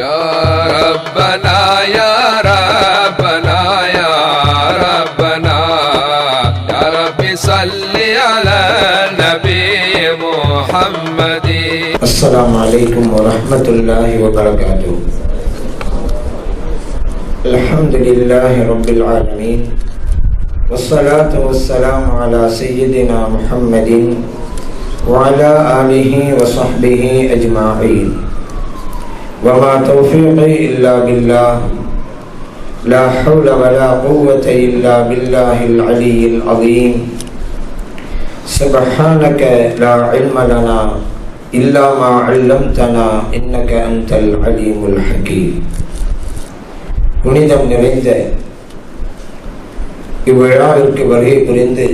يا ربنا يا ربنا يا ربنا. يا صل على النبي محمد. السلام عليكم ورحمة الله وبركاته. الحمد لله رب العالمين والصلاة والسلام على سيدنا محمد وعلى آله وصحبه أجمعين. وما توفيقي إلا بالله لا حول ولا قوة إلا بالله العلي العظيم سبحانك لا علم لنا إلا ما علمتنا إنك أنت العليم الحكيم புனிதம் நிறைந்த இவ்விழாவிற்கு வருகை புரிந்து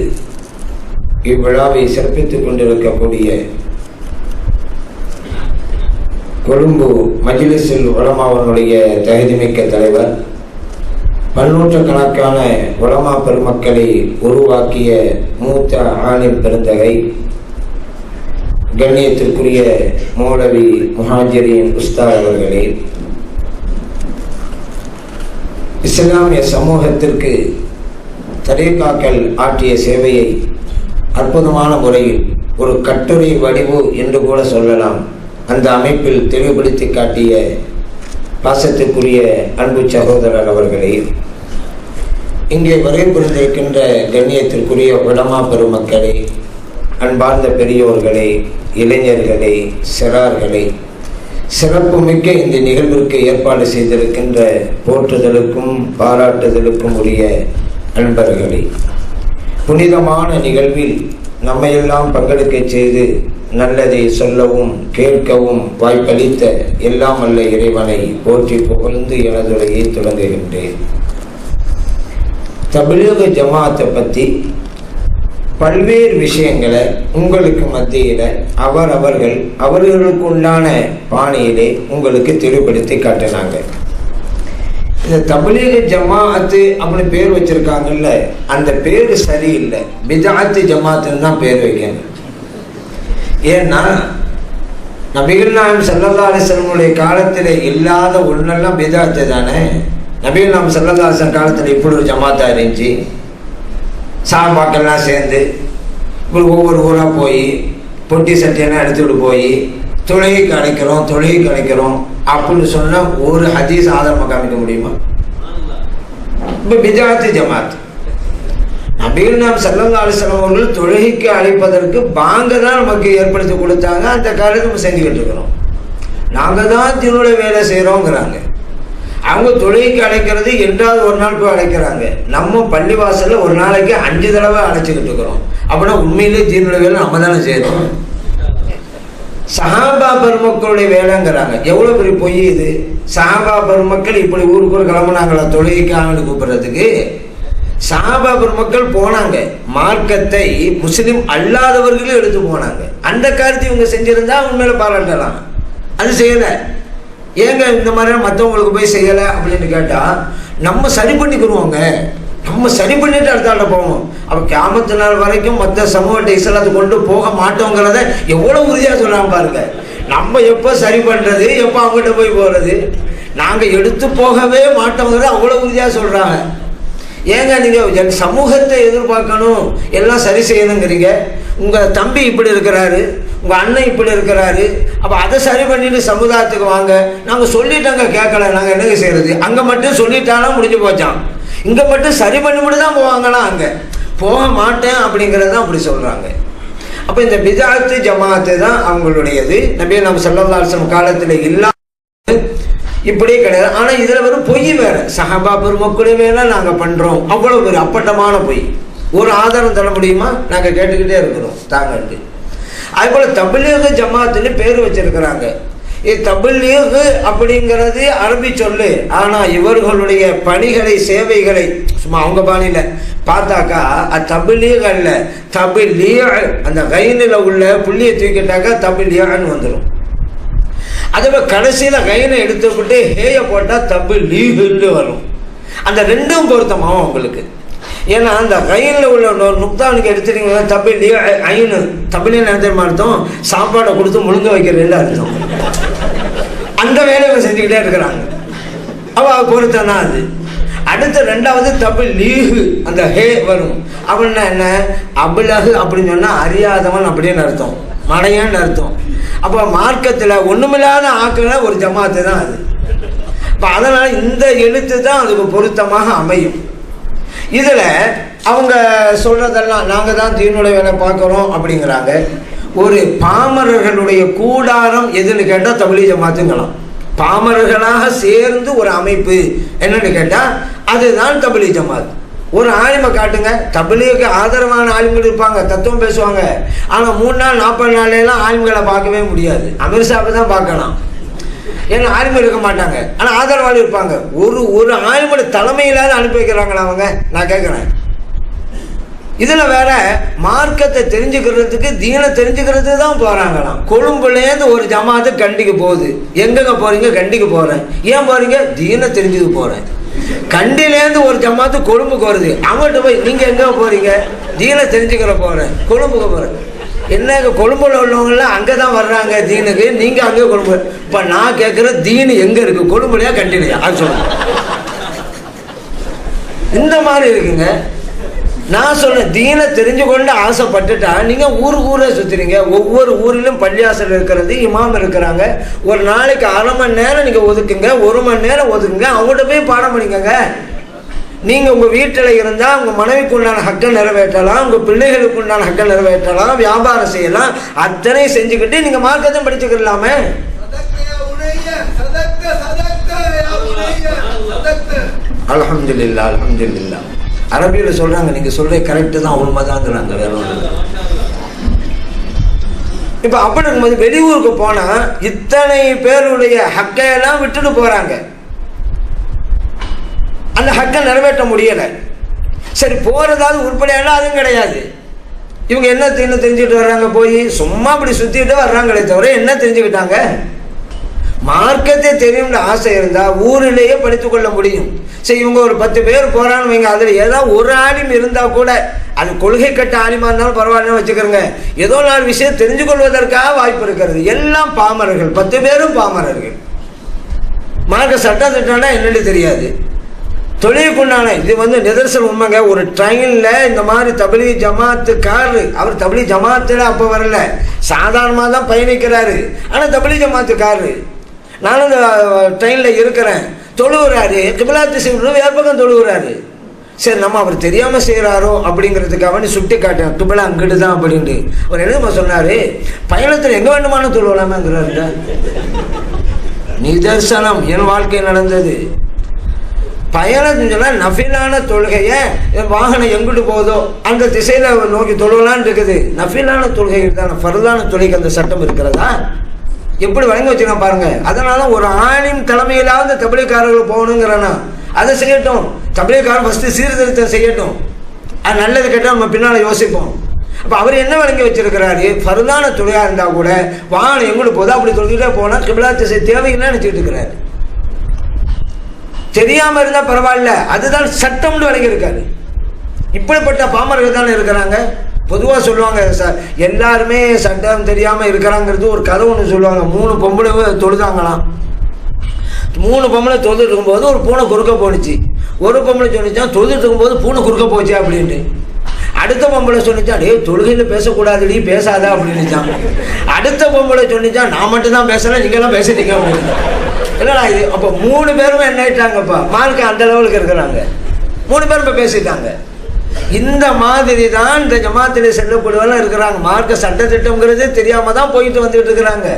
இவ்விழாவை சிறப்பித்துக் கொண்டிருக்கக்கூடிய கொழும்பு மஜ்லிஸில் உலமாவனுடைய தகுதிமிக்க தலைவர். பன்னூற்றுக்கணக்கான உலமா பெருமக்களை உருவாக்கிய மூத்த ஆணின் பெருந்தகை. கண்ணியத்திற்குரிய மௌலவி முஹாஜரின் உஸ்தா அவர்களே. இஸ்லாமிய சமூகத்திற்கு தரீகாக்கள் ஆற்றிய சேவையை அற்புதமான முறையில் ஒரு கட்டுரை வடிவு என்று கூட சொல்லலாம். அந்த அமைப்பில் தெளிவுபடுத்தி காட்டிய பாசத்திற்குரிய அன்பு சகோதரர் அவர்களே இங்கே வருகை புரிந்திருக்கின்ற கண்ணியத்திற்குரிய உலமா பெருமக்களே அன்பார்ந்த பெரியோர்களே இளைஞர்களே சிறார்களே சிறப்புமிக்க இந்த நிகழ்விற்கு ஏற்பாடு செய்திருக்கின்ற போற்றுதலுக்கும் பாராட்டுதலுக்கும் உரிய அன்பர்களே புனிதமான நிகழ்வில் நம்மையெல்லாம் பங்கெடுக்க செய்து நல்லதை சொல்லவும் கேட்கவும் வாய்ப்பளித்த எல்லாம் அல்ல இறைவனை போற்றி புகழ்ந்து எனதுரையை தொடங்குகின்றேன் தமிழக ஜமாத்தை பற்றி பல்வேறு விஷயங்களை உங்களுக்கு மத்தியில் அவர் அவர்கள் அவர்களுக்கு உண்டான பாணியிலே உங்களுக்கு தெளிவுபடுத்தி காட்டினாங்க. இந்த தமிழக ஜமாஅத்து அப்படின்னு பேர் வச்சிருக்காங்கல்ல அந்த பேர் சரியில்லை. பிஜாத்து ஜமாத்துன்னு தான் பேர் வைக்கணும். ஏன்னா நபிகள் நாயம் சல்லல்லா அலிஸ்லமுடைய காலத்தில் இல்லாத ஒன்றெல்லாம் பிதாத்து தானே? நபிகள் நாம் சல்லல்லா அலிஸ்லம் காலத்தில் இப்படி ஒரு ஜமாத்தா இருந்துச்சு. சாபாக்கெல்லாம் சேர்ந்து இப்படி ஒவ்வொரு ஊராக போய் பொட்டி சட்டியெல்லாம் எடுத்துகிட்டு போய் தொழுகைக்கு அடைக்கிறோம் தொழுகைக்கு அடைக்கிறோம் அப்படின்னு சொன்னால் ஒரு ஹதீஸ் ஆதாரமாக காமிக்க முடியுமா? இப்போ பிஜாத்து ஜமாத். அப்படின்னு நாம் செல்லங்கால செலவர்கள் தொழுகைக்கு அழைப்பதற்கு பாங்க தான் நமக்கு ஏற்படுத்தி கொடுத்தாங்க. அந்த காலத்தில் நம்ம செஞ்சுக்கிட்டு இருக்கிறோம் நாங்கள் தான் திருவிழா வேலை செய்கிறோங்கிறாங்க அவங்க தொழுகைக்கு அழைக்கிறது என்றாவது ஒரு நாள் போய் அழைக்கிறாங்க. நம்ம பள்ளிவாசலில் ஒரு நாளைக்கு அஞ்சு தடவை அழைச்சிக்கிட்டு இருக்கிறோம். அப்படின்னா உண்மையிலே தீனுடைய வேலை நம்ம தானே செய்கிறோம் சஹாபா பெருமக்களுடைய வேலைங்கிறாங்க. எவ்வளோ பெரிய பொய் இது? சஹாபா பெருமக்கள் இப்படி ஊருக்கு ஒரு கிளம்புனாங்களா? தொழுகைக்காக கூப்பிடுறதுக்கு. சஹாபா மக்கள் போனாங்க. மார்க்கத்தை முஸ்லிம் அல்லாதவர்களும் எடுத்து போனாங்க. அந்த காரியத்தை இவங்க செஞ்சிருந்தா உண்மையில பாராட்டலாம். அது செய்யலை. ஏங்க இந்த மாதிரி மற்றவங்களுக்கு போய் செய்யலை அப்படின்னு கேட்டால் நம்ம சரி பண்ணிக்கிறோங்க நம்ம சரி பண்ணிட்டு அடுத்த ஆள்கிட்ட போவோம். அப்போ கிராமத்து நாள் வரைக்கும் மற்ற சமூகத்தை இஸ்லாத்தை கொண்டு போக மாட்டோங்கிறத எவ்வளோ உறுதியாக சொல்கிறாங்க பாருங்க. நம்ம எப்போ சரி பண்ணுறது எப்போ அவங்ககிட்ட போய் போகிறது நாங்கள் எடுத்து போகவே மாட்டோங்கிறத அவ்வளோ உறுதியாக சொல்கிறாங்க ஏங்க நீங்கள் சமூகத்தை எதிர்பார்க்கணும்? எல்லாம் சரி செய்யணுங்கிறீங்க. உங்கள் தம்பி இப்படி இருக்கிறாரு உங்கள் அண்ணன் இப்படி இருக்கிறாரு அப்போ அதை சரி பண்ணிட்டு சமுதாயத்துக்கு வாங்க. நாங்கள் சொல்லிட்டாங்க கேட்கல. நாங்கள் என்னங்க செய்கிறது அங்கே மட்டும் சொல்லிட்டாலும் முடிஞ்சு போச்சான் இங்கே மட்டும் சரி பண்ணிவிட்டு தான் போவாங்களாம் அங்கே? போக மாட்டேன் அப்படிங்கிறது தான் அப்படி சொல்கிறாங்க அப்போ இந்த பிதாத்து ஜமாத்து தான் அவங்களுடையது. நபி நம்ம செல்லல்லாசம் காலத்தில் இல்லாமல் இப்படியே கிடையாது. ஆனால் இதில் வெறும் பொய் வேறு. சஹபா பெருமக்களே வேலை நாங்கள் பண்ணுறோம் அவ்வளோ ஒரு அப்பட்டமான பொய். ஒரு ஆதாரம் தர முடியுமா? நாங்கள் கேட்டுக்கிட்டே இருக்கிறோம். தாங்களுக்கு அதுபோல் தபிலீக ஜமாத்துன்னு பேர் வச்சிருக்கிறாங்க. இது தபிலீகு அப்படிங்கிறது அரபி சொல்லு. ஆனால் இவர்களுடைய பணிகளை சேவைகளை சும்மா அவங்க பாணியில் பார்த்தாக்கா அது தபிலீக அல்ல. தபிலீ அந்த கைனில் உள்ள புள்ளியை தூக்கிட்டாக்கா தபிலியான்னு வந்துடும் அதே கடைசியில் கைனை எடுத்துக்கிட்டு ஹேயை போட்டால் தப்பு லீகுன்னு வரும். அந்த ரெண்டும் பொருத்தமாகும் உங்களுக்கு. ஏன்னா அந்த கையில் உள்ள ஒரு நுக்தானுக்கு எடுத்துட்டீங்கன்னா தப்பு லீ ஐனு தமிழில் என்ன அர்த்தம்? சாப்பாடை கொடுத்து முழுங்க வைக்கிறதுன்னு அர்த்தம். அந்த வேலையை செஞ்சுக்கிட்டே இருக்கிறாங்க. அவள் பொருத்தம் தான் அது. அடுத்த ரெண்டாவது தமிழ் லீகு அந்த ஹே வரும். அப்படின்னா என்ன? அபிலகு அப்படின்னு சொன்னால் அறியாதவன் அப்படின்னு அர்த்தம். மடையன்னு அர்த்தம். அப்போ மார்க்கத்தில் ஒன்றுமில்லாத ஆக்கிற ஒரு ஜமாத்து தான் அது. இப்போ அதனால் இந்த எழுத்து தான் அதுக்கு பொருத்தமாக அமையும். இதில் அவங்க சொல்கிறதெல்லாம் நாங்கள் தான் தீனுடைய வேலை பார்க்குறோம் அப்படிங்கிறாங்க. ஒரு பாமரர்களுடைய கூடாரம் எதுன்னு கேட்டால் தமிழி ஜமாத்துங்களாம். பாமரர்களாக சேர்ந்து ஒரு அமைப்பு என்னன்னு கேட்டால் அதுதான் தபிலி ஜமாத். ஒரு ஆலிமை காட்டுங்க. தபிலிக்கு ஆதரவான ஆலிம்கள் இருப்பாங்க தத்துவம் பேசுவாங்க. ஆனால் மூணு நாள் நாற்பது நாள்லாம் எல்லாம் ஆலிம்களை பார்க்கவே முடியாது. அமிர்ஷாவை தான் பார்க்கலாம். ஏன்னா ஆலிமை இருக்க மாட்டாங்க. ஆனால் ஆதரவாளி இருப்பாங்க. ஒரு ஒரு ஆலிமோட தலைமையிலாவது அனுப்பி வைக்கிறாங்களா அவங்க? நான் கேட்குறேன். இதில் வேற மார்க்கத்தை தெரிஞ்சுக்கிறதுக்கு தீனை தெரிஞ்சுக்கிறது தான் போகிறாங்களாம் கொழும்புலேருந்து ஒரு ஜமாத்து கண்டிக்கு போகுது. எங்கெங்க போகிறீங்க கண்டிக்கு போகிறேன் ஏன் போகிறீங்க தீனை தெரிஞ்சுக்க போகிறேன் கண்டிலேருந்து ஒரு ஜமாத்து கொழும்புக்கு வருது. அவங்கள்ட்ட போய் நீங்கள் எங்கே போகிறீங்க தீனை தெரிஞ்சுக்கிற போகிறேன் கொழும்புக்கு போகிறேன் என்னங்க கொழும்புல உள்ளவங்களாம் அங்கே தான் வர்றாங்க தீனுக்கு. நீங்கள் அங்கே கொழும்பு. இப்போ நான் கேட்குற தீனு எங்கே இருக்குது கொழும்புலையா கண்டிலையா? அது சொல்லுங்க. இந்த மாதிரி இருக்குங்க. நான் சொன்னேன் தீனை தெரிஞ்சு கொண்டு ஆசைப்பட்டுட்டா நீங்கள் ஊர் ஊரே சுற்றுறீங்க ஒவ்வொரு ஊரிலும் பள்ளியாசல் இருக்கிறது இமாம் இருக்கிறாங்க. ஒரு நாளைக்கு அரை மணி நேரம் நீங்கள் ஒதுக்குங்க ஒரு மணி நேரம் ஒதுக்குங்க அவங்கள்ட்ட போய் பாடம் பண்ணிக்கோங்க நீங்கள் உங்கள் வீட்டில் இருந்தால் உங்கள் மனைவிக்கு உண்டான ஹக்கை நிறைவேற்றலாம் உங்கள் பிள்ளைகளுக்கு உண்டான ஹக்கை நிறைவேற்றலாம் வியாபாரம் செய்யலாம். அத்தனை செஞ்சுக்கிட்டு நீங்கள் மார்க்கத்தையும் படிச்சுக்கலாமே அலமதுல்லா அலமதுல்லா அரபியில் சொல்கிறாங்க நீங்கள் சொல்கிற கரெக்டு தான் உண்மை தாங்கிறாங்க வேற ஒன்று இப்போ அப்போ போது வெளியூருக்கு போனால் இத்தனை பேருடைய ஹக்கையெல்லாம் விட்டுட்டு போகிறாங்க அந்த ஹக்கை நிறைவேற்ற முடியலை. சரி போகிறதாவது உருப்படியானா அதுவும் கிடையாது. இவங்க என்ன தெரிஞ்சுட்டு வர்றாங்க போய்? சும்மா அப்படி சுற்றிட்டு வர்றாங்களே தவிர என்ன தெரிஞ்சுக்கிட்டாங்க? மார்க்கத்தை தெரியும்னு ஆசை இருந்தால் ஊரிலேயே படித்துக்கொள்ள முடியும். சரி இவங்க ஒரு பத்து பேர் போகிறான்னு வைங்க அதில் ஏதாவது ஒரு ஆலிம் இருந்தால் கூட அது கொள்கை கட்ட ஆலிமா இருந்தாலும் பரவாயில்லன்னு வச்சுக்கிறோங்க ஏதோ நாலு விஷயம் தெரிஞ்சு கொள்வதற்காக வாய்ப்பு இருக்கிறது. எல்லாம் பாமரர்கள் பத்து பேரும் பாமரர்கள். மார்க்க சட்ட திட்டம்னா என்னென்னு தெரியாது. தொழிலுக்குண்டான இது வந்து நிதர்சனம் உண்மைங்க. ஒரு ட்ரெயினில் இந்த மாதிரி தபிலி ஜமாத்து காரு அவர் தபிலி ஜமாத்தில் அப்போ வரல. சாதாரணமாக தான் பயணிக்கிறாரு. ஆனால் தபிலி ஜமாத்து காரு நானும் இந்த ட்ரெயினில் இருக்கிறேன். தொழுகிறாரு கிபிலா திசை வேறு பக்கம் தொழுகிறாரு சரி நம்ம அவர் தெரியாமல் செய்கிறாரோ அப்படிங்கிறதுக்காக சுட்டி காட்டேன் கிபிலா அங்கிட்டு தான் அப்படின்ட்டு. அவர் என்னமா சொன்னார்? பயணத்தில் எங்கே வேண்டுமானு தொழுவலாமேங்கிறாருங்க. நிதர்சனம். என் வாழ்க்கை நடந்தது. பயணம் சொன்னால் நஃபிலான தொழுகையை வாகனம் எங்கிட்டு போகுதோ அந்த திசையில் நோக்கி தொழுவலான்னு இருக்குது. நஃபிலான தொழுகை தான் ஃபர்தான தொழுகைக்கு அந்த சட்டம் இருக்கிறதா? எப்படி வழங்கி வச்சுருக்கேன் பாருங்க. அதனால ஒரு ஆணின் தலைமையிலாவது தபிலிக்காரர்கள் போகணுங்கிறனா. அதை செய்யட்டும். தபிலிக்காரன் ஃபஸ்ட்டு சீர்திருத்தம் செய்யட்டும். அது நல்லது கேட்டால் நம்ம பின்னால் யோசிப்போம். அப்போ அவர் என்ன வழங்கி வச்சிருக்கிறாரு? ஃபருதான துணையாக இருந்தால் கூட வாகனம் எங்களுக்கு போதா அப்படி தொழுகிட்டே போனால் கிபிலா திசை தேவைன்னு நினச்சிட்டு இருக்கிறாரு. தெரியாமல் இருந்தால் பரவாயில்ல. அதுதான் சட்டம்னு வழங்கியிருக்காரு. இப்படிப்பட்ட பாமர்கள் தானே இருக்கிறாங்க? பொதுவாக சொல்லுவாங்க சார் எல்லாருமே சட்டம் தெரியாமல் இருக்கிறாங்கிறது ஒரு கதை ஒன்று சொல்லுவாங்க. மூணு பொம்பளை தொழுதாங்களாம். மூணு பொம்பளை தொழுதுட்டு இருக்கும்போது ஒரு பூனை குறுக்க போணுச்சு. ஒரு பொம்பளை சொல்லிச்சான் தொழுதுட்டு இருக்கும்போது பூனை குறுக்க போச்சு அப்படின்ட்டு. அடுத்த பொம்பளை சொன்னிச்சா டேய் தொழுகையில் பேசக்கூடாதுடி பேசாத அப்படின்னுச்சான் அடுத்த பொம்பளை சொன்னிச்சான் நான் மட்டும் தான் பேசுறேன் நீங்களாம் பேசுறீங்க அப்படின்னு இல்லைடா இது? அப்போ மூணு பேரும் என்ன ஆயிட்டாங்கப்பா? மார்க்கு அந்த லெவலுக்கு இருக்கிறாங்க. மூணு பேரும் இப்போ பேசிட்டாங்க. இந்த மாதிரி தான் இந்த ஜமாத்திலே செல்லக்கூடியவர்கள் இருக்கிறாங்க. மார்க்க சட்டத்திட்டங்கிறது தெரியாமல் தான் போயிட்டு வந்துட்டு இருக்கிறாங்க.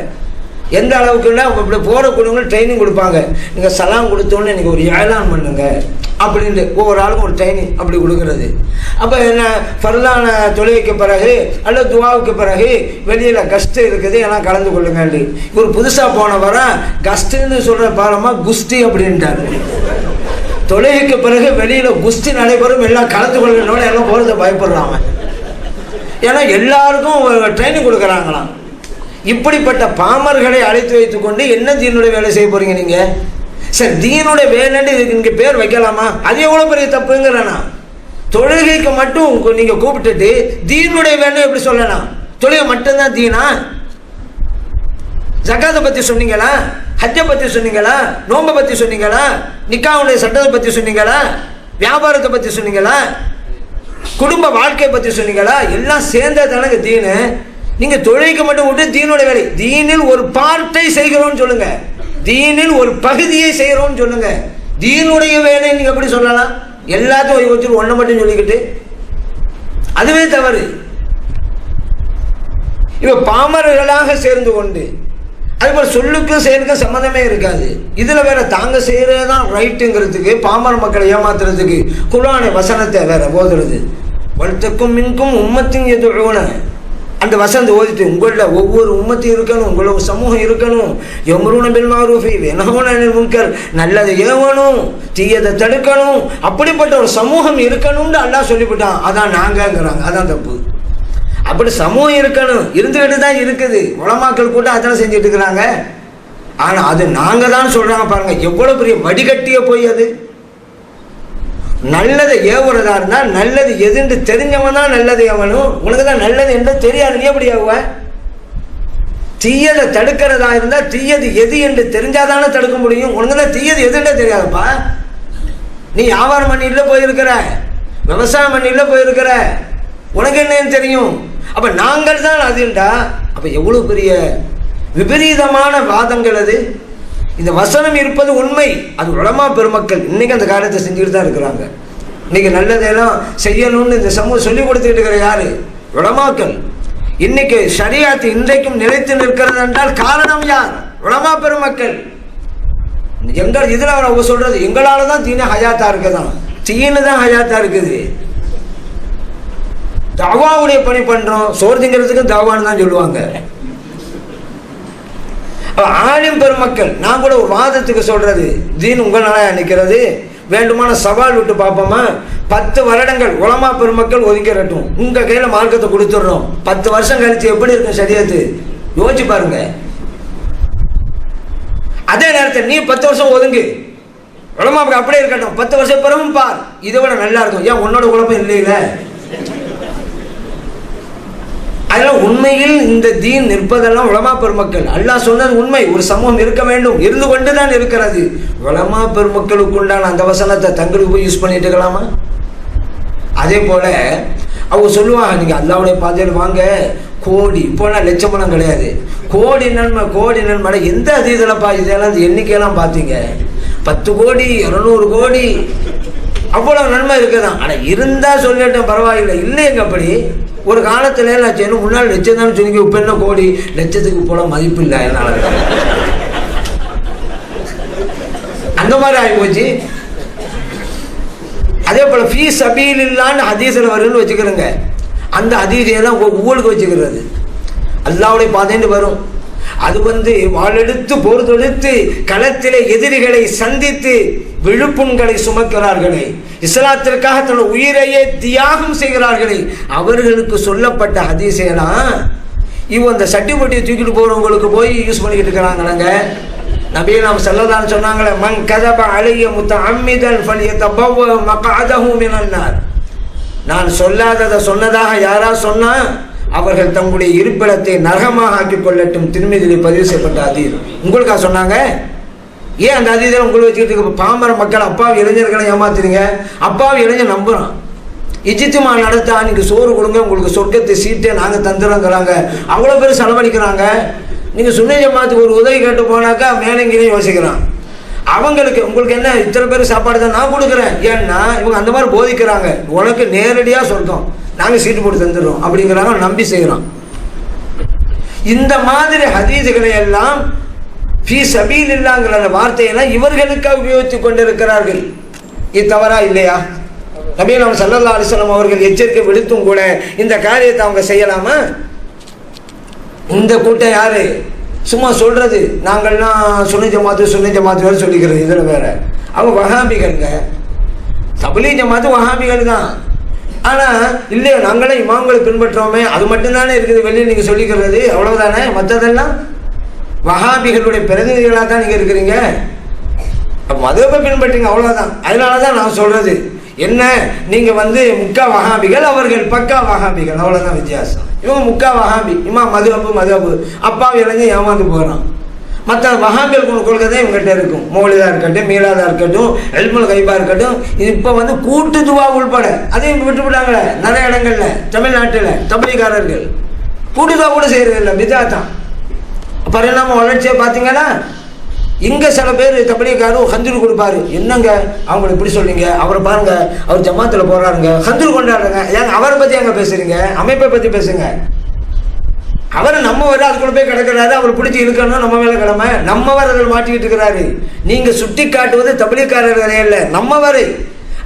எந்த அளவுக்குன்னா இப்படி போகக்கூடியவங்க ட்ரைனிங் கொடுப்பாங்க. நீங்கள் சலாம் கொடுத்தோன்னு இன்றைக்கி ஒரு ஏழான் பண்ணுங்க அப்படின்ட்டு ஒவ்வொரு ஆளுக்கும் ஒரு ட்ரைனிங் அப்படி கொடுக்கறது. அப்போ என்ன ஃபர்லான தொழுகைக்கு பிறகு அல்லது துவாவுக்கு பிறகு வெளியில் கஷ்டம் இருக்குது எல்லாம் கலந்து கொள்ளுங்க ஒரு புதுசாக போனவரை கஷ்டன்னு சொல்கிற பாரமாக குஸ்தி அப்படின்ட்டாரு. தொழுகைக்கு பிறகு வெளியில் குஸ்தி நடைபெறும் எல்லாம் கலந்து கொள்கிறோட எல்லாம் போகிறத பயப்படுறாங்க. ஏன்னா எல்லாருக்கும் ட்ரைனிங் கொடுக்குறாங்களாம். இப்படிப்பட்ட பாமர்களை அழைத்து வைத்துக்கொண்டு என்ன தீனுடைய வேலை செய்ய போறீங்க நீங்க? சரி தீனுடைய வேலைன்னு இதுக்கு இங்கே பேர் வைக்கலாமா? அது எவ்வளோ பெரிய தப்புங்கிறனா? தொழுகைக்கு மட்டும் நீங்கள் நீங்க கூப்பிட்டுட்டு தீனுடைய வேலை எப்படி சொல்லலாம்? தொழுகை மட்டும்தான் தீனா? ஜக்காத்தை பத்தி சொன்னீங்களா? ஹஜ்ஜை பற்றி சொன்னீங்களா? நோம்பை பற்றி சொன்னீங்களா? நிக்காவுடைய சட்டத்தை பற்றி சொன்னீங்களா? வியாபாரத்தை பற்றி சொன்னீங்களா? குடும்ப வாழ்க்கையை பற்றி சொன்னீங்களா? எல்லாம் சேர்ந்த தானங்க தீனு. நீங்கள் தொழிலுக்கு மட்டும் விட்டு தீனோட வேலை. தீனில் ஒரு பார்ட்டை செய்கிறோம்னு சொல்லுங்க. தீனில் ஒரு பகுதியை செய்கிறோம்னு சொல்லுங்க. தீனுடைய வேலை நீங்கள் எப்படி சொல்லலாம்? எல்லாத்தையும் வச்சுட்டு ஒன்றை மட்டும் சொல்லிக்கிட்டு. அதுவே தவறு. இப்போ பாமரர்களாக சேர்ந்து கொண்டு அதுபோல் சொல்லுக்கும் செயலுக்கும் சம்மந்தமே இருக்காது. இதில் வேற தாங்க செய்கிறது தான் ரைட்டுங்கிறதுக்கு பாமர மக்களை ஏமாத்துறதுக்கு குரானை வசனத்தை வேற ஓதுறது. வளர்த்துக்கும் மின்கும் உம்மத்தின் எதுன அந்த வசந்த ஓதிட்டு உங்களில் ஒவ்வொரு உம்மத்தையும் இருக்கணும் உங்களோட சமூகம் இருக்கணும். எமருன பில் மாரூஃபி வெனகுன முன்கர் நல்லதை ஏவணும் தீயதை தடுக்கணும். அப்படிப்பட்ட ஒரு சமூகம் இருக்கணும்னு அல்லாஹ் சொல்லிவிட்டான். அதான் நாங்கங்கிறாங்க. அதான் தப்பு. அப்படி சமூகம் இருக்கணும். இருந்துகிட்டு தான் இருக்குது. உலமாக்கள் கூட அத்தனை செஞ்சுட்டு இருக்கிறாங்க. ஆனால் அது நாங்கள் தான் சொல்கிறாங்க பாருங்க. எவ்வளோ பெரிய வடிகட்டிய போய் அது. நல்லதை ஏவுறதா இருந்தால் நல்லது எதுன்னு தெரிஞ்சவன் தான் நல்லது ஏவனும் உனக்கு தான் நல்லது என்று தெரியாது. நீ எப்படி ஏவுவ? தீயதை தடுக்கிறதா இருந்தால் தீயது எது என்று தெரிஞ்சாதானே தடுக்க முடியும். உனக்கு தான் தீயது எதுன்னு தெரியாதுப்பா. நீ வியாபாரம் பண்ணிட்டு போயிருக்கிற. விவசாயம் பண்ணிட்டு போயிருக்கிற. உனக்கு என்னன்னு தெரியும்? அப்போ நாங்கள் தான் அதுண்டா அப்போ எவ்வளோ பெரிய விபரீதமான வாதங்கள் அது? இந்த வசனம் இருப்பது உண்மை. அது உலமா பெருமக்கள் இன்றைக்கி அந்த காரியத்தை செஞ்சுக்கிட்டு தான் இருக்கிறாங்க. இன்னைக்கு நல்லதெல்லாம் செய்யணும்னு இந்த சமூகம் சொல்லிக் கொடுத்துக்கிட்டு இருக்கிற யாரு? உலமாக்கள். இன்னைக்கு சரியாத்து இன்றைக்கும் நிலைத்து நிற்கிறது என்றால் காரணம் யார்? உலமா பெருமக்கள். எங்கள் இதில் அவங்க சொல்கிறது எங்களால் தான் தீன ஹயாத்தா இருக்குதான். தீனு தான் ஹயாத்தா இருக்குது. தவாவுடைய பணி பண்றோம் சோறு திங்கிறதுக்கு தவான்னு தான் சொல்லுவாங்க. ஆலிம் பெருமக்கள் நான் கூட ஒரு வாதத்துக்கு சொல்றது தீன் உங்களால நிற்கிறது வேண்டுமான சவால் விட்டு பார்ப்போமா? பத்து வருடங்கள் உலமா பெருமக்கள் ஒதுக்கிறட்டும் உங்க கையில மார்க்கத்தை கொடுத்துடுறோம். பத்து வருஷம் கழிச்சு எப்படி இருக்கும் சரியத்து யோசிச்சு பாருங்க. அதே நேரத்தில் நீ பத்து வருஷம் ஒதுங்கு. உலமாவுக்கு அப்படியே இருக்கட்டும். பத்து வருஷம் பிறகும் பார். இதை விட நல்லா இருக்கும். ஏன் உன்னோட குழப்பம் இல்லையில? அதெல்லாம் உண்மையில் இந்த தீன் நிற்பதெல்லாம் உலமா பெருமக்கள். அல்லாஹ் சொன்னது உண்மை. ஒரு சமூகம் இருக்க வேண்டும். இருந்து கொண்டு தான் இருக்கிறது. உலமா பெருமக்களுக்கு உண்டான அந்த வசனத்தை தங்களுக்கு போய் யூஸ் பண்ணிட்டு இருக்கலாமா? அதே போல அவங்க சொல்லுவாங்க நீங்க அல்லாவுடைய பாதையில் வாங்க. கோடி. இப்போலாம் லட்சமெல்லாம் கிடையாது. கோடி நன்மை கோடி நன்மை எந்த அதீதலப்பா? இதெல்லாம் இந்த எண்ணிக்கையெல்லாம் பார்த்தீங்க. பத்து கோடி இரநூறு கோடி அவ்வளவு நன்மை இருக்குதான். ஆனால் இருந்தால் சொல்லட்டும் பரவாயில்லை. இல்லைங்க அப்படி. ஒரு காலத்தில் நான் செய்யணும் முன்னாள் லட்சம் தான் சொல்லி இப்போ என்ன கோடி? லட்சத்துக்கு போல மதிப்பு இல்லை என்னால அந்த மாதிரி ஆகி போச்சு. அதே போல் ஃபீஸ் அபீல் இல்லான்னு ஹதீஸில் வரும்னு வச்சுக்கிறோங்க அந்த ஹதீஸையை தான் ஊருக்கு வச்சுக்கிறது. அல்லாவுடைய பாதைன்னு வரும். அது வந்து வாழெடுத்து போர் தொடுத்து களத்திலே எதிரிகளை சந்தித்து விழுப்புண்களை சுமக்கிறார்களே. இஸ்லாத்திற்காக தன் உயிரையே தியாகம் செய்கிறார்களே. அவர்களுக்கு சொல்லப்பட்ட ஹதீசேனா இவன் அந்த சட்டிப்பட்டியை தூக்கிட்டு போறவங்களுக்கு போய் யூஸ் பண்ணிக்கிட்டு இருக்கிறாங்களாங்க நபியே நாம் செல்லதான் சொன்னாங்களே மங் கதப அலைய முத்த அம்மிதன் ஃபல்யதபவ்வ மக்அதஹு மினன்னார். நான் சொல்லாததை சொன்னதாக யாரா சொன்னா? அவர்கள் தங்களுடைய இருப்பிடத்தை நரகமாக ஆக்கிக் கொள்ளட்டும் திருமதியில் பதிவு செய்யப்பட்ட அதீர் உங்களுக்கா சொன்னாங்க? ஏன் அந்த அதீதம் உங்களை வச்சுக்கிட்டு பாமர மக்கள் அப்பாவி இளைஞர்களை ஏமாத்துறீங்க. அப்பாவி இளைஞர் நம்புறான். இஜித்துமா நடத்தா நீங்கள் சோறு கொடுங்க உங்களுக்கு சொர்க்கத்தை சீட்டே நாங்கள் தந்துடுறோங்கிறாங்க அவ்வளோ பேர் செலவழிக்கிறாங்க. நீங்கள் சுண்ணை ஜமாத்துக்கு ஒரு உதவி கேட்டு போனாக்கா மேலங்கிலையும் யோசிக்கிறான். அவங்களுக்கு உங்களுக்கு என்ன இத்தனை பேர் சாப்பாடு தான் நான் கொடுக்குறேன்? ஏன்னா இவங்க அந்த மாதிரி போதிக்கிறாங்க. உனக்கு நேரடியாக சொர்க்கம். நாங்கள் சீட்டு போட்டு தந்துடுறோம் அப்படிங்கிறாங்க நம்பி செய்கிறோம் இந்த மாதிரி ஹதீதுகளை எல்லாம் ஃபீ சபீல் இல்லாங்கிற வார்த்தையெல்லாம் இவர்களுக்காக உபயோகித்துக் கொண்டிருக்கிறார்கள். இது தவறா இல்லையா? நபீல் நம்ம சல்லல்லா அலிஸ்லாம் அவர்கள் எச்சரிக்கை விடுத்தும் கூட இந்த காரியத்தை அவங்க செய்யலாமா? இந்த கூட்டம் யாரு? சும்மா சொல்றது. நாங்கள்லாம் சுனி ஜமாத்து சுனி ஜமாத்து வேறு சொல்லிக்கிறது. இதில் வேற. அவங்க வகாபிகள்ங்க தபிலி ஜமாத்து வகாபிகள் தான். ஆனால் இல்லையோ நாங்களே இமாம்களை பின்பற்றோமே அது மட்டும்தானே இருக்குது வெளியே நீங்கள் சொல்லிக்கிறது? அவ்வளவுதானே? மற்றதெல்லாம் வகாபிகளுடைய பிரதிநிதிகளாக தான் நீங்கள் இருக்கிறீங்க மதுவை பின்பற்றுங்க அவ்வளோதான் அதனால தான் நான் சொல்கிறது என்ன? நீங்கள் வந்து முக்கா வகாபிகள் அவர்கள் பக்கா வகாபிகள் அவ்வளோதான் வித்தியாசம். இவங்க முக்கா வகாபி இம்மா மதுவப்பு மதுவப்பு அப்பாவி இளைஞன் ஏமாந்து போகிறான் மற்ற வகாபியல் கொண்டு கொள்கை தான் இவங்ககிட்ட இருக்கும். மௌலிதா இருக்கட்டும் மீலாதா இருக்கட்டும் எல்முல் கைபா இருக்கட்டும். இப்போ வந்து கூட்டு துவா உள்பட அதையும் விட்டு விட்டுவிட்டாங்களே நிறைய இடங்கள்ல தமிழ்நாட்டில் தமிழிகாரர்கள். கூட்டுதுவா கூட செய்யறது இல்லை தான் பரிணாம வளர்ச்சியை பார்த்தீங்கன்னா இங்கே சில பேர் தபலிக்காரும் ஹந்துரு கொடுப்பாரு. என்னங்க? அவங்களை இப்படி சொல்றீங்க? அவரை பாருங்க. அவர் ஜமாத்தில் போகிறாருங்க ஹந்துரு கொண்டாடுறாங்க. ஏங்க அவரை பற்றி எங்கே பேசுகிறீங்க அமைப்பை பற்றி பேசுங்க. அவர் நம்ம வர அதுக்குள்ள போய் கிடக்கிறாரு அவர் பிடிச்சி இழுக்கணும் நம்ம மேலே கிழமை நம்மவர் அதில் மாட்டிக்கிட்டு இருக்கிறாரு. நீங்க சுட்டி காட்டுவது தபிலிக்காரர் இல்லை நம்மவர்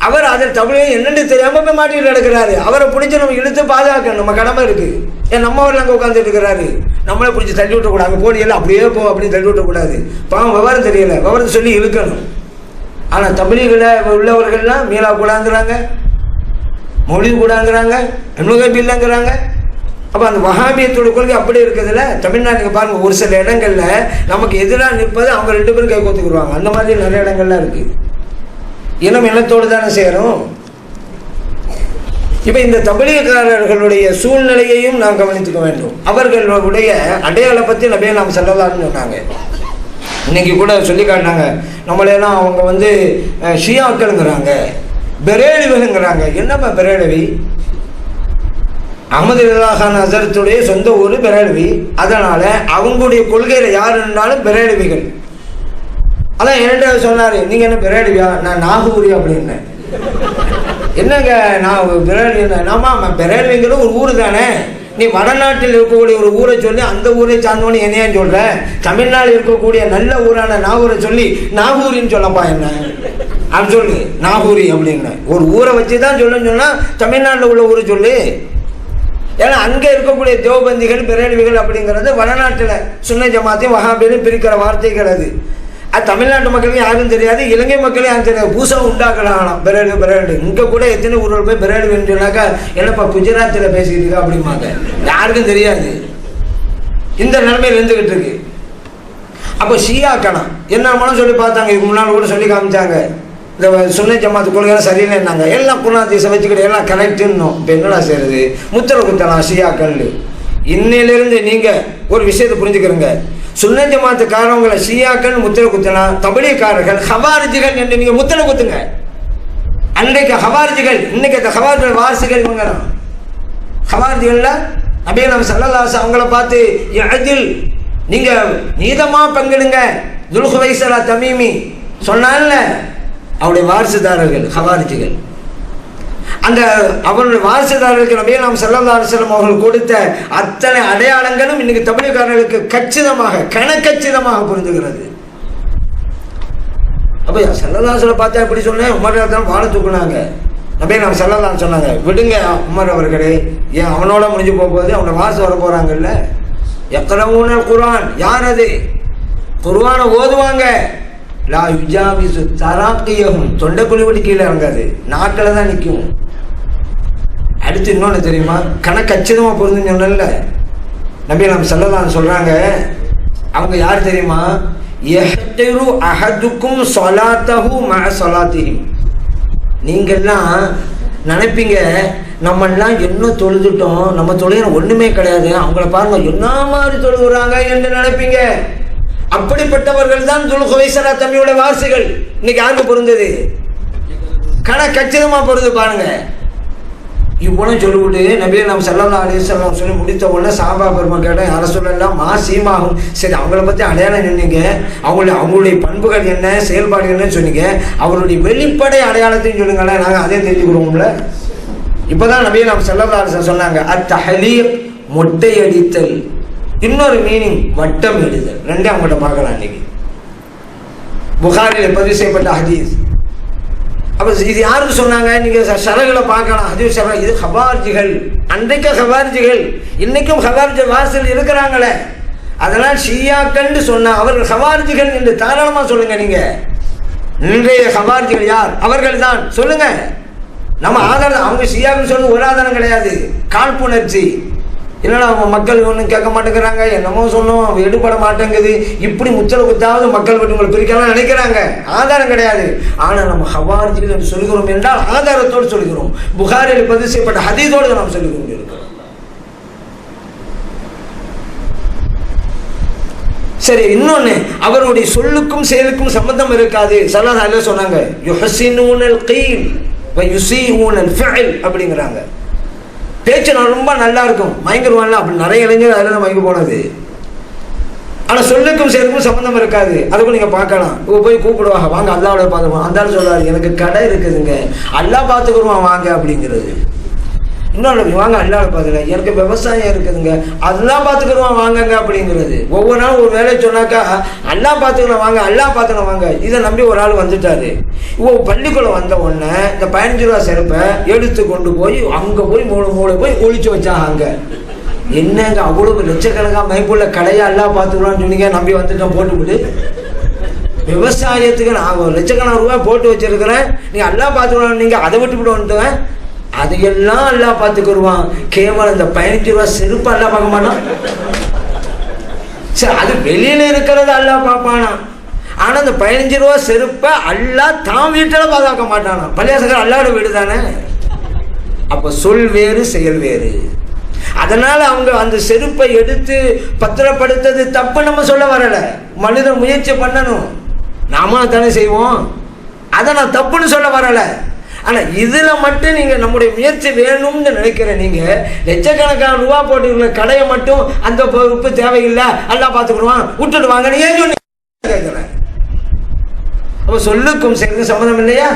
அவர் அதில் தமிழையும் என்னென்னு தெரியாம போய் மாட்டிக்கிட்டு கிடக்கிறாரு. அவரை பிடிச்சி நம்ம இழுத்து பாதுகாக்கணும். நம்ம கடமை இருக்கு. ஏன் நம்ம அங்கே உட்காந்துட்டு இருக்கிறாரு. நம்மளை பிடிச்சி தள்ளி விட்டக்கூடாது அங்கே போடியெல்லாம் அப்படியே போ அப்படின்னு தள்ளி விட்டக்கூடாது பாவம் விவரம் தெரியல. விவரத்தை சொல்லி இழுக்கணும். ஆனால் தமிழிகளை உள்ளவர்கள்லாம் மீளா கூடாங்கிறாங்க மொழி கூடாங்கிறாங்க அனுகபி இல்லைங்கிறாங்க அப்போ அந்த வஹாபியத்தோட கொள்கை அப்படி இருக்குதுல்ல தமிழ்நாட்டுக்கு பாருங்க ஒரு சில இடங்கள்ல நமக்கு எதிராக நிற்பது அவங்க ரெண்டு பேரும் கை கோத்துக்குருவாங்க அந்த மாதிரி நிறைய இடங்கள்லாம் இருக்கு. இனம் இனத்தோடு தானே சேரும். இப்போ இந்த தமிழகக்காரர்களுடைய சூழ்நிலையையும் நாம் கவனித்துக்க வேண்டும். அவர்களுடைய அடையாளம் பற்றி நம்ம நாம் செல்லலாம்னு சொன்னாங்க. இன்னைக்கு கூட சொல்லி காட்டினாங்க. நம்மளெல்லாம் அவங்க வந்து ஷியாக்கள்ங்கிறாங்க பெரேலிவனுங்கிறாங்க என்னப்பா பெரேழவி? அகமது கான் அசரத்துடைய சொந்த ஊர் பெரேலவி அதனால் அவங்களுடைய கொள்கையில் யார் இருந்தாலும் பெரேலவிகள் அதான் என்கிட்ட சொன்னார் நீங்கள் என்ன பெரேலவியா நான் நாகூரி அப்படின்னேன். என்னங்க நான் பெரேலி ஆமா பெரேலிங்கிற ஒரு ஊர் தானே. நீ வடநாட்டில் இருக்கக்கூடிய ஒரு ஊரை சொல்லி அந்த ஊரை சார்ந்தவனு என்னையான்னு சொல்கிற தமிழ்நாடு இருக்கக்கூடிய நல்ல ஊரான நாகூரை சொல்லி நாகூரின்னு சொல்லப்பா என்ன? அப்படி சொல்லு நாகூரி அப்படின்னு ஒரு ஊரை வச்சு தான் சொல்லுன்னு சொன்னால் தமிழ்நாட்டில் உள்ள ஊரை சொல்லு. ஏன்னா அங்கே இருக்கக்கூடிய தேவபந்திகள் பிரேல்விகள் அப்படிங்கிறது வடநாட்டில் சுன்ன ஜமாத்தையும் வகாபியும் பிரிக்கிற வார்த்தைகள் அது. அது தமிழ்நாட்டு மக்களுக்கு யாரும் தெரியாது இலங்கை மக்களும் யாரும் தெரியாது. பூசம் உண்டாக்கலாம் பிரேடு பிரேடு இங்கே கூட எத்தனை ஊரில் போய் பிரேடு சொன்னாக்கா என்னப்பா குஜராத்தில் பேசிக்கிட்டு இருக்கா அப்படிம்பாங்க. யாருக்கும் தெரியாது. இந்த நிலைமையில் இருந்துக்கிட்டு இருக்கு. அப்போ ஷியாக்கணம் என்ன மனம் சொல்லி பார்த்தாங்க இதுக்கு முன்னால் கூட சொல்லி காமிச்சாங்க. இந்த சுன்னை ஜமாத்து கொள்கையெல்லாம் சரியில்லைன்னாங்க எல்லாம் குணாதீசை வச்சுக்கிட்டு எல்லாம் கரெக்டுன்னோம் இப்போ என்னடா செய்யறது? முத்திரை குத்தலாம் ஷியாக்கள். இன்னையிலிருந்து நீங்கள் ஒரு விஷயத்தை புரிஞ்சுக்கிறீங்க. சுன்ன ஜமாத்துக்காரவங்களை ஷியாக்கள் முத்திர குத்தலாம் தபிலிக்காரர்கள் ஹவாரிஜிகள் என்று நீங்கள் முத்திரை குத்துங்க. அன்றைக்கு ஹவாரிஜிகள் இன்னைக்கு அந்த ஹவாரிஜிகள் வாரிசுகள் இவங்க தான் அப்படியே நம்ம சல்லல்லாஸ் அவங்கள பார்த்து எதில் நீங்கள் நீதமாக பங்கிடுங்க. துல்ஹுவைசலா தமீமி. சொன்னால அவருடைய வாரிசுதாரர்கள் ஹவாரிஜிகள் அந்த அவனுடைய வாரிசுதாரர்களுக்கு நபியே நாம் சல்லல்லா அலுவலம் அவர்கள் கொடுத்த அத்தனை அடையாளங்களும் இன்னைக்கு தமிழக்காரர்களுக்கு கச்சிதமாக கணக்கச்சிதமாக புரிந்துகிறது. அப்போ செல்லதாசனை பார்த்தா எப்படி சொன்னேன்? உமர் தான் வாழ தூக்குனாங்க. அப்படியே நம்ம செல்லலாம் சொன்னாங்க விடுங்க உமர் அவர்களே ஏன் அவனோட முடிஞ்சு போகும்போது அவனை வாசு வர போகிறாங்கல்ல எக்கரவுன குரான் யார் அது? குருவானை ஓதுவாங்க. லா யுஜாவிசு தராக்கியகும் தொண்டைக்குழி கீழே இறங்காது. நாட்டில் தான் நிற்கும். அடுத்து இன்னொன்று தெரியுமா? கணக்கு அச்சிதமாக பொருந்துன்னு சொன்னல நம்பி நம்ம செல்லலாம் சொல்கிறாங்க அவங்க யார் தெரியுமா? எஹ்திரு அஹதுக்கும் சொலாத்தஹு ம சொலாத்தியும் நீங்கள்லாம் நினைப்பீங்க நம்மெல்லாம் என்ன தொழுதுட்டோம் நம்ம தொழுகிற ஒன்றுமே கிடையாது. அவங்கள பாருங்க என்ன மாதிரி தொழுகிறாங்க என்று நினைப்பீங்க. அப்படிப்பட்டவர்கள் தான் துல்குவைசரா தம்பியோட வாசிகள் இன்னைக்கு யாருக்கு பொருந்தது? கடை கச்சிதமா பொருது பாருங்க. இவ்வளவு சொல்லிவிட்டு நபியை நம்ம செல்லல்லா அலிஸ்லாம் சொல்லி முடித்த உடனே சாபா பெருமை கேட்டேன் யாரை சொல்லலாம் மா சீமாகும். சரி அவங்கள பற்றி அடையாளம் என்னங்க அவங்களுடைய அவங்களுடைய பண்புகள் என்ன? செயல்பாடு என்னன்னு சொன்னீங்க. அவருடைய வெளிப்படை அடையாளத்தையும் சொல்லுங்களேன் நாங்கள் அதே தெரிஞ்சுக்கிறோம்ல இப்போதான் நபியை நம்ம செல்லல்லா அலிஸ்லாம் சொன்னாங்க அத்தஹலீர் மொட்டை அடித்தல் இன்னொரு மீனிங் வட்டம் எழுதல் ரெண்டே அவங்கள்ட்ட பார்க்கலாம் இன்னைக்கு. புகாரில் பதிவு செய்யப்பட்ட ஹதீஸ். அப்போ இது யாருக்கு சொன்னாங்க? நீங்கள் சரகளை பார்க்கலாம். ஹதீஸ் சர இது ஹபார்ஜிகள் அன்றைக்கு ஹபார்ஜிகள் இன்னைக்கும் ஹபார்ஜி வாசல் இருக்கிறாங்களே. அதனால் ஷியாக்கள்னு சொன்ன அவர்கள் ஹவார்ஜிகள் என்று தாராளமாக சொல்லுங்க நீங்கள் இன்றைய ஹவார்ஜிகள் யார்? அவர்கள் தான் சொல்லுங்க. நம்ம ஆதாரம் அவங்க ஷியாக்குன்னு சொல்ல ஒரு ஆதாரம் கிடையாது. காழ்ப்புணர்ச்சி. என்னடா மக்கள் ஒன்றும் கேட்க மாட்டேங்கிறாங்க? என்னமோ சொன்னோம். எடுபட மாட்டேங்குது. இப்படி முச்சல குத்தாவது மக்கள் பற்றி உங்களை பிரிக்கலாம் நினைக்கிறாங்க. ஆதாரம் கிடையாது. ஆனால் நம்ம ஹவார்ஜிகள் என்று சொல்கிறோம் என்றால் ஆதாரத்தோடு சொல்கிறோம். புகாரில் பதிவு செய்யப்பட்ட ஹதீதோடு நாம் சொல்லிக் கொண்டிருக்கிறோம். சரி இன்னொன்று அவருடைய சொல்லுக்கும் செயலுக்கும் சம்பந்தம் இருக்காது. சல்லல்லாஹு சொன்னாங்க யுஹ்சினூனல் கீல் வ யுஸீஊனல் ஃபிஅல் அப்படிங்கிறாங்க. பேச்சு ரொம்ப நல்லா இருக்கும் மயங்கிருவான்ல அப்படி நிறைய இளைஞர் அதில் தான் மயங்கி போனது. ஆனால் சொல்லுக்கும் செயலுக்கும் சம்மந்தம் இருக்காது. அதுக்கும் நீங்கள் பார்க்கலாம். இப்போ போய் கூப்பிடுவாங்க. வாங்க அல்லாவோட பார்த்துக்குவோம் அந்த சொல்லாது எனக்கு கடை இருக்குதுங்க. அல்லா பார்த்துக்குருவான் வாங்க அப்படிங்கிறது. இன்னொன்று வாங்க அல்லாவோட பார்த்துக்கலாம் எனக்கு விவசாயம் இருக்குதுங்க. அதெல்லாம் பார்த்துக்குருவான் வாங்கங்க அப்படிங்கிறது. ஒவ்வொரு நாளும் ஒரு வேலையை சொன்னாக்கா அல்லா பார்த்துக்கலாம் வாங்க அல்லா பார்த்துக்கலாம் வாங்க. இதை நம்பி ஒரு ஆள் வந்துட்டாரு. இப்போ பள்ளிக்குள்ள வந்த உடனே இந்த பதினஞ்சு ரூபா செருப்பை எடுத்து கொண்டு போய் அங்கே போய் மூணு மூளை போய் ஒழிச்சு வச்சாங்க அங்கே. என்னங்க அவ்வளவு லட்சக்கணக்காக மைப்புள்ள கடையா எல்லாம் பார்த்துக்கலாம்னு சொன்னீங்க நம்பி வந்துட்டோம் போட்டுவிட்டு விவசாயத்துக்கு நான் ஒரு லட்சக்கணக்கான ரூபாய் போட்டு வச்சிருக்கிறேன். நீங்கள் எல்லாம் பார்த்துக்கலாம் நீங்கள் அதை விட்டு விட்டு வந்துட்டேன் அதையெல்லாம் எல்லாம் பார்த்துக்கிடுவான் கேவலம் இந்த பதினஞ்சு ரூபா செருப்பு எல்லாம் பார்க்க மாட்டான். சரி அது வெளியில இருக்கிறத எல்லாம் பார்ப்பானா? ஆனால் இந்த பதினஞ்சு ரூபா செருப்பை எல்லாம் தான் வீட்டில் பாதுகாக்க மாட்டானா? பள்ளியாசகர் அல்லாட வீடு தானே? அப்போ சொல் வேறு செயல் வேறு. அதனால் அவங்க அந்த செருப்பை எடுத்து பத்திரப்படுத்தது தப்பு நம்ம சொல்ல வரலை. மனிதன் முயற்சி பண்ணணும். நாம தானே செய்வோம். அதை நான் தப்புன்னு சொல்ல வரலை. ஆனா இதுல மட்டும் நீங்கள் நம்முடைய முயற்சி வேணும்னு நினைக்கிற நீங்க லட்சக்கணக்கான ரூபா போட்டுக்கிற கடையை மட்டும் அந்த பொறுப்பு தேவையில்லை எல்லாம் பார்த்துக்கிடுவான். விட்டுட்டு வாங்க ஏன் சொன்னீங்க? கேட்கிறேன் சொல்லுக்கும் செயலுக்கும் சம்மதம் இல்லையா?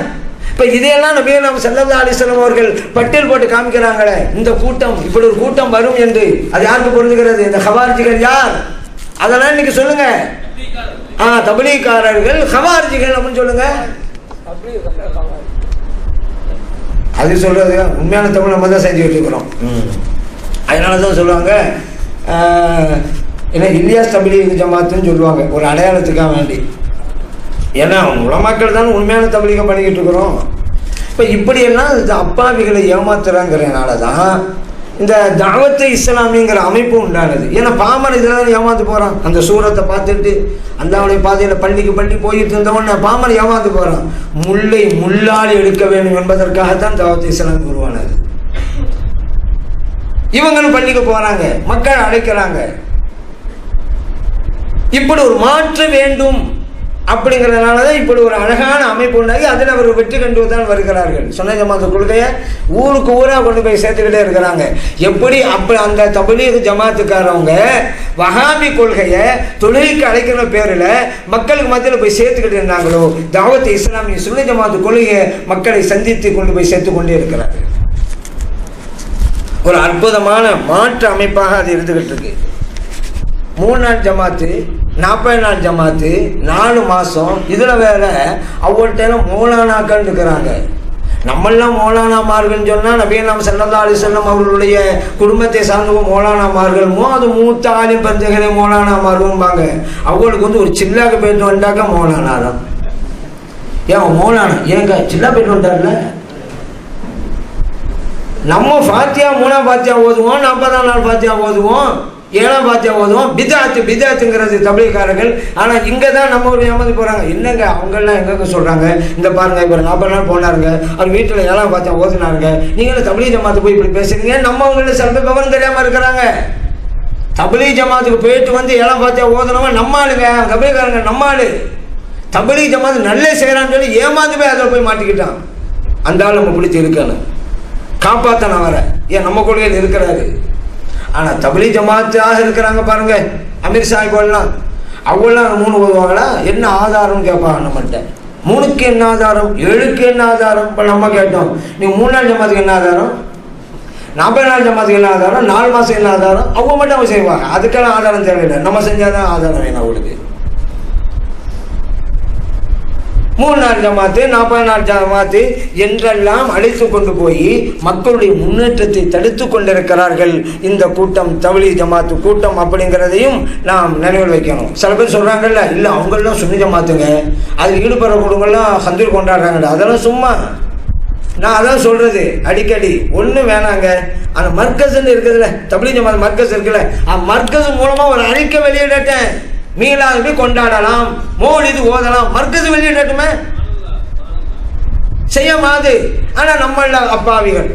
இப்போ இதையெல்லாம் நபிகள் நாம் சல்லல்லா அலிஸ்லாம் அவர்கள் பட்டியல் போட்டு காமிக்கிறாங்களே இந்த கூட்டம் இப்படி ஒரு கூட்டம் வரும் என்று. அது யாருக்கு பொருந்துகிறது? இந்த ஹவார்ஜிகள் யார்? அதெல்லாம் இன்னைக்கு சொல்லுங்க. ஆ தபலிகாரர்கள் ஹவார்ஜிகள் அப்படின்னு சொல்லுங்க. அது சொல்றது உண்மையான தமிழ் நம்ம தான் செஞ்சுக்கிட்டு இருக்கிறோம் அதனால தான் சொல்லுவாங்க ஏன்னா இந்தியா தமிழி ஜமாத்துன்னு சொல்லுவாங்க. ஒரு அடையாளத்துக்காக வேண்டி. ஏன்னா உலமாக்கள் தான் உண்மையான தபிலீகம் பண்ணிக்கிட்டு இருக்கிறோம். இப்போ இப்படியெல்லாம் என்ன அப்பாவிகளை ஏமாத்துறாங்கிறனால தான் இந்த தாவத்தை இஸ்லாமிங்கிற அமைப்பு உண்டானது. ஏன்னா பாமன் இதில் தான் ஏமாந்து போகிறான் அந்த சூரத்தை பார்த்துட்டு அந்தாவுடைய பாதையில் பள்ளிக்கு பள்ளி போயிட்டு இருந்தவொடனே பாமன் ஏமாந்து போகிறான் முல்லை முள்ளால் எடுக்க வேண்டும் என்பதற்காகத்தான் தாவத்தை இஸ்லாம் உருவானது. இவங்களும் பள்ளிக்கு போகிறாங்க மக்கள் அழைக்கிறாங்க. இப்படி ஒரு மாற்று வேண்டும் அப்படிங்கிறதுனால தான் இப்படி ஒரு அழகான அமைப்பு உண்டாகி அதில் அவர் வெற்றி கண்டு தான் வருகிறார்கள். சொன்ன ஜமாத்து கொள்கையை ஊருக்கு ஊராக கொண்டு போய் சேர்த்துக்கிட்டே இருக்கிறாங்க. எப்படி அப்படி அந்த தபிலீக் ஜமாத்துக்காரவங்க வகாமி கொள்கையை தொழிலுக்கு அழைக்கிற பேரில் மக்களுக்கு மத்தியில் போய் சேர்த்துக்கிட்டு இருந்தாங்களோ? தாவத் இஸ்லாமிய சுன்ன ஜமாத்து கொள்கையை மக்களை சந்தித்து கொண்டு போய் சேர்த்து கொண்டே இருக்கிறார்கள். ஒரு அற்புதமான மாற்று அமைப்பாக அது இருந்துகிட்டு இருக்கு. மூணு நாள் ஜமாத்து நாற்பது நாள் ஜமாத்து நாலு மாதம் இதில் வேற அவங்கள்ட்ட மௌலானாக்கள் இருக்கிறாங்க. நம்மெல்லாம் மோலானாமார்கள்னு சொன்னால் நபீன் நாம் சல்லா அலிசல்லம் அவர்களுடைய குடும்பத்தை சார்ந்த மோலானாமார்களுமோ அது மூத்த ஆலிம் பஞ்சகரை மௌலானாமார்களும்பாங்க அவங்களுக்கு வந்து ஒரு சில்லாக்கு போயிட்டு வந்தாக்க மோலானா தான். ஏன் மோலானா? ஏங்க சில்லா போயிட்டு வந்தார்ல நம்ம ஃபாத்தியா மூணா ஃபாத்தியா ஓதுவோம் நாற்பதாம் நாள் ஃபாத்தியா ஓதுவோம். ஏழாம் பாத்தியம் ஓதுவோம். பிதாத்து பிதாத்துங்கிறது தமிழ்காரர்கள். ஆனால் இங்கே தான் நம்ம ஒரு ஏமாந்து போகிறாங்க என்னங்க அவங்கெல்லாம் எங்கெங்க சொல்கிறாங்க இந்த பாருங்க இப்போ நாற்பது நாள் போனாருங்க. அவர் வீட்டில் ஏழாம் பாத்தியம் ஓதுனாருங்க. நீங்களும் தமிழ் ஜமாத்து போய் இப்படி பேசுறீங்க. நம்ம அவங்கள சில பேர் விவரம் தெரியாமல் இருக்கிறாங்க. தபிலி ஜமாத்துக்கு போயிட்டு வந்து ஏழாம் பாத்தியா ஓதுனவன் நம்ம ஆளுங்க. தமிழ்காரங்க நம்ம ஆளு. தபிலி ஜமாத்து நல்லே செய்கிறான்னு சொல்லி ஏமாந்து போய் அதில் போய் மாட்டிக்கிட்டான். அந்த ஆள் நம்ம பிடிச்சி இருக்கானு. காப்பாற்ற நான் வரேன் ஏன் நம்ம கொள்கையில் இருக்கிறாரு. ஆனால் தபிலி ஜமாத்தாக இருக்கிறாங்க பாருங்க. அமீர் சாஹிப்லாம் அவங்களாம் மூணு ஓதுவாங்களா என்ன ஆதாரம் கேட்பாங்க நம்மகிட்ட மூணுக்கு என்ன ஆதாரம்? ஏழுக்கு என்ன ஆதாரம்? இப்போ நம்ம கேட்டோம். நீ மூணு நாள் ஜமாத்துக்கு என்ன ஆதாரம்? நாற்பது நாள் ஜமாத்துக்கு என்ன ஆதாரம்? நாலு மாதம் என்ன ஆதாரம்? அவங்க மட்டும் அவங்க செய்வாங்க. அதுக்கெல்லாம் ஆதாரம் தேவையில்லை. நம்ம செஞ்சால் தான் ஆதாரம் வேணும் அவங்களுக்கு. மூணு நாள் ஜமாத்து நாற்பது நாள் ஜமாத்து என்றெல்லாம் அழைத்து கொண்டு போய் மக்களுடைய முன்னேற்றத்தை தடுத்து கொண்டிருக்கிறார்கள். இந்த கூட்டம் தவளி ஜமாத்து கூட்டம் அப்படிங்கிறதையும் நாம் நினைவில் வைக்கணும். சில பேர் சொல்கிறாங்கல்ல இல்லை அவங்களெல்லாம் சுன்னி ஜமாத்துங்க. அதில் ஈடுபடுற குடும்பம்லாம் சந்தூர் கொண்டாடுறாங்கல்ல அதெல்லாம் சும்மா நான் அதான் சொல்றது. அடிக்கடி ஒன்றும் வேணாங்க. அந்த மர்க்கஸ்ன்னு இருக்குதுல்ல தபிலி ஜமாத் மர்க்கஸ் இருக்குல்ல மர்க்கஸ் மூலமாக ஒரு அறிக்கை வெளியிடட்டேன். மீலாது கொண்டாடலாம். மோலிது ஓதலாம். மர்க்கஸ் வெளியிடட்டுமே செய்ய மாது ஆனால் நம்மள அப்பாவிகள்.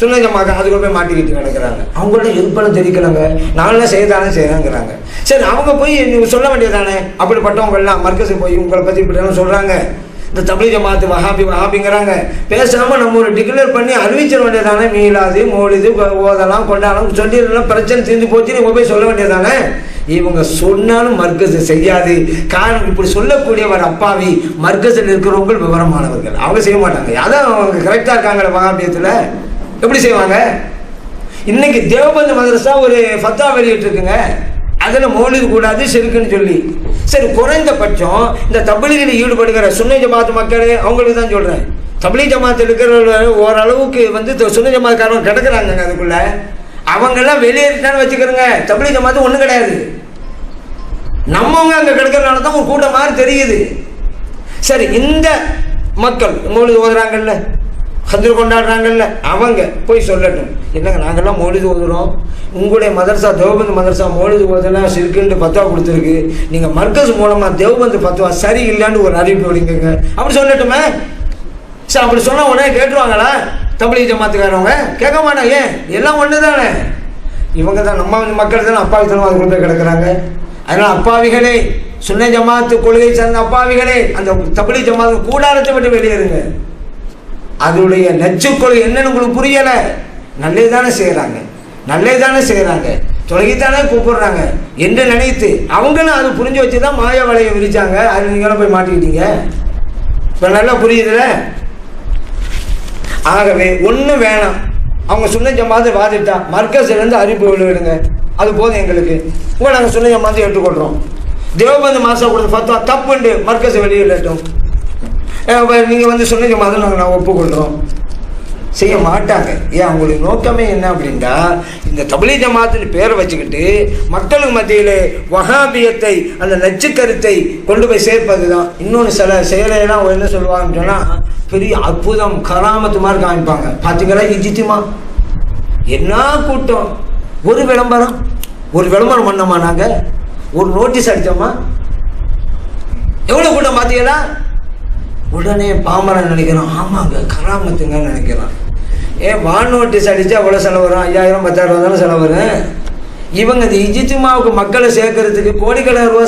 சுன்ன ஜமாத்து அதுக்குள்ள போய் மாட்டிக்கிட்டு கிடக்குறாங்க. அவங்கள்ட்ட இருப்பெல்லாம் தெரிவிக்கலங்க நான்லாம் செய்யதானே செய்யறாங்கிறாங்க. சரி அவங்க போய் நீங்கள் சொல்ல வேண்டியதானே அப்படிப்பட்டவங்க எல்லாம் மர்க்கஸுக்கு போய் உங்களை பற்றி இப்படிலாம் சொல்கிறாங்க இந்த தமிழ் ஜமாத்து வஹாபி வஹாபிங்கிறாங்க பேசாமல் நம்ம ஒரு டிக்ளேர் பண்ணி அறிவிச்சிட வேண்டியதானே மீளாது மோலிது ஓதலாம் கொண்டாடலாம் சொல்லிடலாம் பிரச்சனை தீர்ந்து போச்சு நீ போய் சொல்ல வேண்டியதானே இவங்க சொன்னாலும் மர்க்கசு செய்யாது. காரணம் இப்படி சொல்லக்கூடியவர் அப்பாவி மர்க்கசில் இருக்கிறவங்க விவரமானவர்கள். அவங்க செய்ய மாட்டாங்க. அதான் அவங்க கரெக்டாக இருக்காங்களே வகாபியத்தில் எப்படி செய்வாங்க? இன்னைக்கு தேவபந்து மதரசா ஒரு ஃபத்தா வெளியிட்டிருக்குங்க. அதில் மௌலிது கூடாது செருக்குன்னு சொல்லி. சரி குறைந்தபட்சம் இந்த தபிலிகில் ஈடுபடுகிற சுன்னை ஜமாத்து மக்களே அவங்களுக்கு தான் சொல்கிறேன் தபிலி ஜமாத்தில் இருக்கிற ஓரளவுக்கு வந்து இந்த சுன்னை ஜமாத்துக்காரங்க கிடக்குறாங்க அதுக்குள்ள. அவங்கெல்லாம் வெளியேறிட்டான்னு வச்சுக்கிறோங்க தபிலி ஜமாத்து ஒன்றும் கிடையாது. நம்மவங்க அங்கே கிடக்கிறனால தான் ஒரு கூட்டம் மாதிரி தெரியுது. சரி இந்த மக்கள் மௌலிது ஓதுறாங்கல்ல. ஹஜ்ர் கொண்டாடுறாங்கல்ல அவங்க போய் சொல்லட்டும். என்னங்க நாங்கள்லாம் மௌலிது ஓதுறோம்? உங்களுடைய மதரசா தேவபந்து மதரசா மௌலிது ஓதெல்லாம் சிறுக்குன்ட்டு பத்துவா கொடுத்துருக்கு. நீங்கள் மர்க்கஸ் மூலமாக தேவபந்து பத்துவா சரி இல்லைன்னு ஒரு அறிவிப்பு விடுங்க அப்படி சொல்லட்டுமே? சரி அப்படி சொன்னால் உடனே கேட்டுருவாங்களா? தபிலி ஜமாத்துக்காரவங்க? கேட்க மாட்டாங்க. ஏன்? எல்லாம் ஒன்று தானே இவங்க தான் நம்ம மக்கள் தானே அப்பாவித்தனம் அதுக்குள்ள போய் கிடக்குறாங்க. அதனால் அப்பாவிகளே சுன்ன ஜமாத்து கொள்கை சார்ந்த அப்பாவிகளே அந்த தபிலி ஜமாத்து கூடாரத்தை விட்டு வெளியேறுங்க. அதனுடைய நச்சுக்கொலை என்னன்னு உங்களுக்கு புரியலை. நல்லே தானே செய்கிறாங்க நல்லே தானே செய்கிறாங்க தொலைத்தானே கூப்பிடுறாங்க. என்று நினைத்து அவங்களும் அது புரிஞ்சு வச்சு தான் மாய வலையை விரிச்சாங்க. அது நீங்களும் போய் மாட்டிக்கிட்டீங்க. இப்போ நல்லா புரியுதுல ஆகவே ஒன்றும் வேணாம். அவங்க சுன்ன மாதிரி வாதிட்டா மர்க்கஸ்லேருந்து அறிவிப்பு விழுவிடுங்க. அது போதும் எங்களுக்கு. உங்களை நாங்கள் சுன்ன மாதிரி ஏற்றுக்கொள்கிறோம் தேவபந்து மாதம் கொடுத்த ஃபத்வா தப்புண்டு மர்க்கஸ் வெளியிடட்டும். நீங்கள் வந்து சொன்னீங்க மாதிரி நாங்கள் நான் ஒப்புக்கொள்கிறோம் செய்ய மாட்டாங்க. ஏன் அவங்களுடைய நோக்கமே என்ன அப்படின்னா இந்த தபிலி ஜமாத்துன்னு பேரை வச்சுக்கிட்டு மக்களுக்கு மத்தியில் வஹாபியத்தை அந்த நச்சுக்கருத்தை கொண்டு போய் சேர்ப்பது தான் இன்னொன்று சில செயலையெல்லாம் என்ன சொல்லுவாங்கன்னு சொன்னால் பெரிய அற்புதம் கராமத்து மாதிரி காமிப்பாங்க. பார்த்தீங்களா இஜித்திமா? என்ன கூட்டம்? ஒரு விளம்பரம். ஒரு விளம்பரம் பண்ணோமா நாங்கள் ஒரு நோட்டீஸ் அடித்தோமா எவ்வளோ கூட்டம் பார்த்தீங்களா உடனே பாமரன் நினைக்கிறான் ஆமாங்க கராமத்துங்கன்னு நினைக்கிறான் ஏன் வான் நோட்டீஸ் அடித்தா அவ்வளோ செலவு வரும்? ஐயாயிரம் பத்தாயிரம் தானே செலவு வரும். இவங்க இந்த இஜித்துமாவுக்கு மக்களை சேர்க்கறதுக்கு கோடிக்கணக்கான ரூபா